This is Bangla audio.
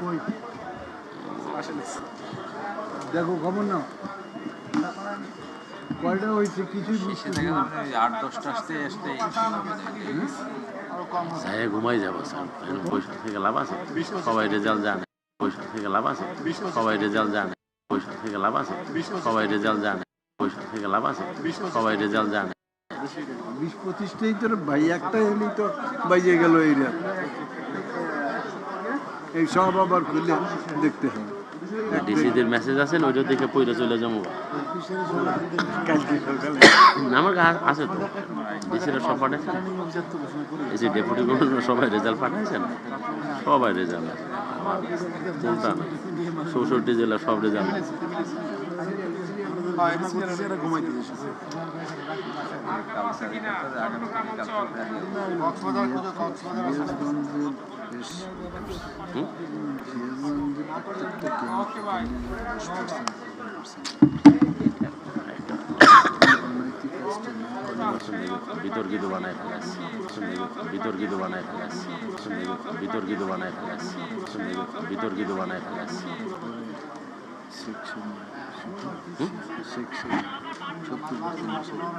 কই? দেখো খবর না কয়টা হয়েছে? কিছুই বুঝতে আট দশটা আসতে আসতে সাহে ঘুমাই যাব স্যার। পয়সা থেকে লাভ আছে। সবাই রেজাল্ট জানে। পয়সা থেকে লাভ আছে। সবাই রেজাল্ট জানে। পয়সা থেকে লাভ আছে। সবাই রেজাল্ট জানে। পয়সা থেকে লাভ আছে। সবাই রেজাল্ট জানে। বিশ পঁচিশটাই তোর ভাই একটা এলেই তো বাইজে গেল এই রাত এই সব আবার খুলে দেখতে হবে। ডিসিদের মেসেজ আছে না ওইটা দেখে পইরা চলে যাব। আমার কাছে আছে তো। ডিসিরা সব পাঠাইছে। না? এই যে ডেপুটি গভর্নর সবাই রেজাল্ট পাঠাইছেন সবাই রেজাল্ট আছে। চিন্তা না চৌষট্টি জেলা সব রেজাল্ট আছে। সিরাজগঞ্জের বেশ হুম? সিরাজগঞ্জের প্রত্যেকটা কেন্দ্রে দশ পার্সেন্ট অনৈতিক কাজটা না করলে নির্বাচন নিয়ে বিতর্কিত বানায় ফেলাস বিতর্কিত বানায় ফেলাস বিতর্কিত বানায় ফেলাস বিতর্কিত বানায় ফেলাস সেকশন সত্তর পার্সেন্ট